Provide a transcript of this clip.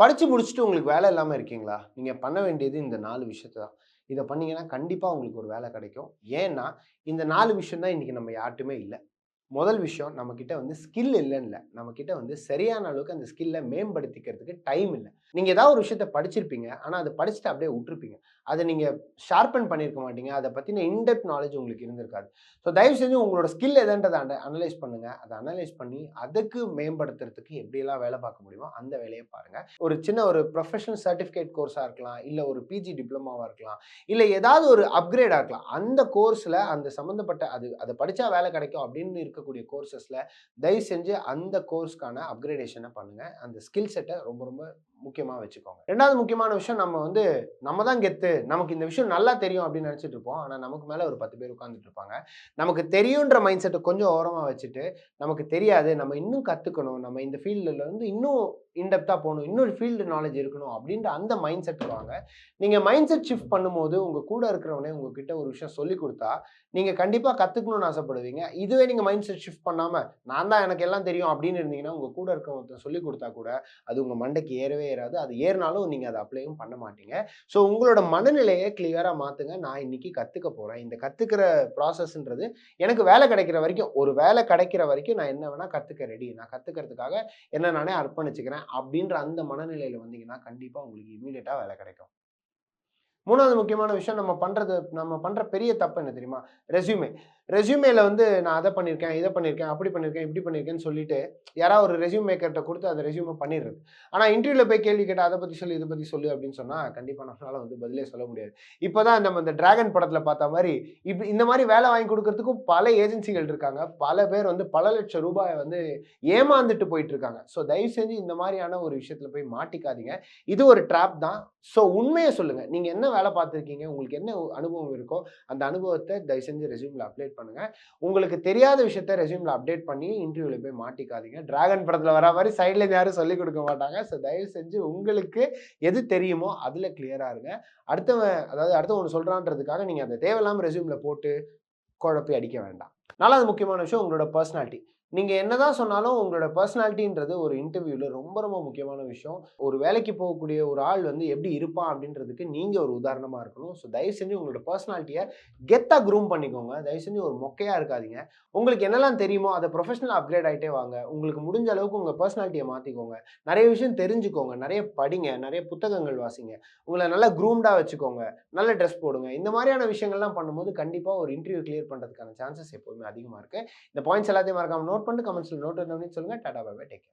படித்து முடிச்சுட்டு உங்களுக்கு வேலை இல்லாமல் இருக்கீங்களா? நீங்கள் பண்ண வேண்டியது இந்த நாலு விஷயத்தை தான். இதை பண்ணீங்கன்னா கண்டிப்பாக உங்களுக்கு ஒரு வேலை கிடைக்கும். ஏன்னா இந்த நாலு விஷயம் தான் இன்றைக்கி நம்ம யார்ட்டுமே இல்லை. முதல் விஷயம் நம்மக்கிட்ட வந்து ஸ்கில் இல்லைன்னு இல்லை நம்மக்கிட்ட வந்து சரியான அளவுக்கு அந்த ஸ்கில்லை மேம்படுத்திக்கிறதுக்கு டைம் இல்லை. நீங்கள் ஏதாவது ஒரு விஷயத்த படிச்சிருப்பீங்க. ஆனால் அதை படிச்சுட்டு அப்படியே விட்டுருப்பீங்க. அதை நீங்கள் ஷார்பன் பண்ணியிருக்க மாட்டீங்க. அதை பற்றின இன்டெப்த் நாலேஜ் உங்களுக்கு இருந்திருக்காது. ஸோ தயவு செஞ்சு உங்களோட ஸ்கில் எதுன்றதை அண்ட அனலைஸ் பண்ணுங்கள் அதை அனலைஸ் பண்ணி அதுக்கு மேம்படுத்துறதுக்கு எப்படியெல்லாம் வேலை பார்க்க முடியுமோ அந்த வேலையை பாருங்கள் ஒரு சின்ன ஒரு ப்ரொஃபஷனல் சர்டிஃபிகேட் கோர்ஸாக இருக்கலாம். இல்லை ஒரு பிஜி டிப்ளமாவாக இருக்கலாம். இல்லை ஏதாவது ஒரு அப்கிரேடாக இருக்கலாம். அந்த கோர்ஸில் அந்த சம்மந்தப்பட்ட அது அதை படித்தா வேலை கிடைக்கும் அப்படின்னு இருக்கக்கூடிய கோர்சஸில் தயவு செஞ்சு அந்த கோர்ஸ்க்கான அப்கிரேடேஷனை பண்ணுங்கள் அந்த ஸ்கில் செட்டை ரொம்ப ரொம்ப முக்கியமாக வச்சுக்கோங்க. ரெண்டாவது முக்கியமான விஷயம் நம்ம வந்து நம்ம தான் கெத்து. நமக்கு இந்த விஷயம் நல்லா தெரியும் அப்படின்னு நினச்சிட்டு இருப்போம். ஆனால் நமக்கு மேலே ஒரு பத்து பேர் உட்காந்துட்டு இருப்பாங்க. நமக்கு தெரியுன்ற மைண்ட் செட்டை கொஞ்சம் ஓரமாக வச்சுட்டு நமக்கு தெரியாது. நம்ம இன்னும் கற்றுக்கணும் நம்ம இந்த ஃபீல்டில் வந்து இன்னும் இன்டெப்த்தாக போகணும். இன்னொரு ஃபீல்டு நாலேஜ் இருக்கணும் அப்படின்ற அந்த மைண்ட் செட் வாங்க. நீங்கள் மைண்ட் செட் ஷிஃப்ட் பண்ணும்போது உங்கள் கூட இருக்கிறவனே உங்ககிட்ட ஒரு விஷயம் சொல்லி கொடுத்தா நீங்கள் கண்டிப்பாக கற்றுக்கணும்னு ஆசைப்படுவீங்க. இதுவே நீங்கள் மைண்ட் செட் ஷிஃப்ட் பண்ணாமல் நான் தான் எனக்கு எல்லாம் தெரியும் அப்படின்னு இருந்தீங்கன்னா உங்கள் கூட இருக்கிறவங்க சொல்லி கொடுத்தா கூட அது உங்கள் மண்டைக்கு ஏறவே ஏறாது. அது ஏறினாலும் நீங்கள் அதை அப்ளையும் பண்ண மாட்டீங்க. ஸோ உங்களோட மனநிலையை கிளியராக மாற்றுங்க நான் இன்னைக்கு கற்றுக்க போகிறேன் இந்த கற்றுக்கிற ப்ராசஸ்ன்றது எனக்கு வேலை கிடைக்கிற வரைக்கும் ஒரு வேலை கிடைக்கிற வரைக்கும் நான் என்ன வேணால் கற்றுக்க ரெடி நான் கற்றுக்கிறதுக்காக என்ன நானே அர்ப்பணிச்சுக்கிறேன் அப்படின்ற அந்த மனநிலையில் வந்தீங்கன்னா கண்டிப்பாக உங்களுக்கு இமீடியட்டாக வேலை கிடைக்கும். மூணாவது முக்கியமான விஷயம் நம்ம பண்ணுறது நம்ம பண்ணுற பெரிய தப்பு என்ன தெரியுமா? ரெஸ்யூமே. ரெஸ்யூமேல வந்து நான் அதை பண்ணியிருக்கேன் இதை பண்ணியிருக்கேன் அப்படி பண்ணியிருக்கேன் இப்படி பண்ணியிருக்கேன்னு சொல்லிட்டு யாராவது ஒரு ரெஸ்யூம் மேக்கர்கிட்ட கொடுத்து அதை ரெஸ்யூமே பண்ணிடுறது. ஆனால் இன்டர்வியூவில் போய் கேள்வி கேட்டால் அதை பற்றி சொல்லி இதை பற்றி சொல்லு அப்படின்னு சொன்னால் கண்டிப்பாக நம்மளால் வந்து பதிலே சொல்ல முடியாது. இப்போ தான் நம்ம இந்த டிராகன் படத்தில் பார்த்த மாதிரி இப்படி இந்த மாதிரி வேலை வாங்கி கொடுக்கறதுக்கும் பல ஏஜென்சிகள் இருக்காங்க. பல பேர் வந்து பல லட்சம் ரூபாயை வந்து ஏமாந்துட்டு போயிட்டு இருக்காங்க ஸோ தயவு செஞ்சு இந்த மாதிரியான ஒரு விஷயத்தில் போய் மாட்டிக்காதீங்க. இது ஒரு ட்ராப் தான். ஸோ உண்மையை சொல்லுங்கள் நீங்கள் என்ன வேலை பார்த்துருக்கீங்க உங்களுக்கு என்ன அனுபவம் இருக்கோ அந்த அனுபவத்தை தயவு செஞ்சு ரெஸ்யூமில் அப்டேட் பண்ணுங்கள் உங்களுக்கு தெரியாத விஷயத்த ரெஸ்யூமில் அப்டேட் பண்ணி இன்டர்வியூவில் போய் மாட்டிக்காதீங்க. டிராகன் படத்தில் வர மாதிரி சைடில் யாரும் சொல்லிக் கொடுக்க மாட்டாங்க. ஸோ தயவு செஞ்சு உங்களுக்கு எது தெரியுமோ அதில் கிளியராக இருங்க. அடுத்தவன் அதாவது அடுத்தவன் சொல்கிறான்றதுக்காக நீங்கள் அந்த தேவையில்லாமல் ரெஸ்யூமில் போட்டு குழப்பி அடிக்க வேண்டாம். நாலாவது முக்கியமான விஷயம் உங்களோட பர்சனாலிட்டி நீங்கள் என்னதான் சொன்னாலும் உங்களோட பர்சனாலிட்டின்றது ஒரு இன்டர்வியூவில் ரொம்ப ரொம்ப முக்கியமான விஷயம். ஒரு வேலைக்கு போகக்கூடிய ஒரு ஆள் வந்து எப்படி இருப்பான் அப்படின்றதுக்கு நீங்கள் ஒரு உதாரணமாக இருக்கணும். ஸோ தயவு செஞ்சு உங்களோட பர்சனாலிட்டியை கெத்தாக க்ரூம் பண்ணிக்கோங்க. தயவு செஞ்சு ஒரு மொக்கையாக இருக்காதீங்க. உங்களுக்கு என்னெல்லாம் தெரியுமோ அதை ப்ரொஃபஷனல் அப்கிரேட் ஆகிட்டே வாங்க. உங்களுக்கு முடிஞ்ச அளவுக்கு உங்கள் பர்சனாலிட்டியை மாற்றிக்கோங்க நிறைய விஷயம் தெரிஞ்சுக்கோங்க. நிறைய படிங்க. நிறைய புத்தகங்கள் வாசிங்க. உங்களை நல்லா க்ரூம்டாக வச்சுக்கோங்க. நல்ல ட்ரெஸ் போடுங்க. இந்த மாதிரியான விஷயங்கள்லாம் பண்ணும்போது கண்டிப்பாக ஒரு இன்டர்வியூ கிளியர் பண்ணுறதுக்கான சான்சஸ் எப்போதுமே அதிகமாக இருக்குது இந்த பாயிண்ட்ஸ் எல்லாத்தையும் மறக்காமல் நோட் பண்ணிட்டு கமெண்ட்ஸில் நோட் பண்ணி சொல்லுங்கள் டாடா பாபா டேக்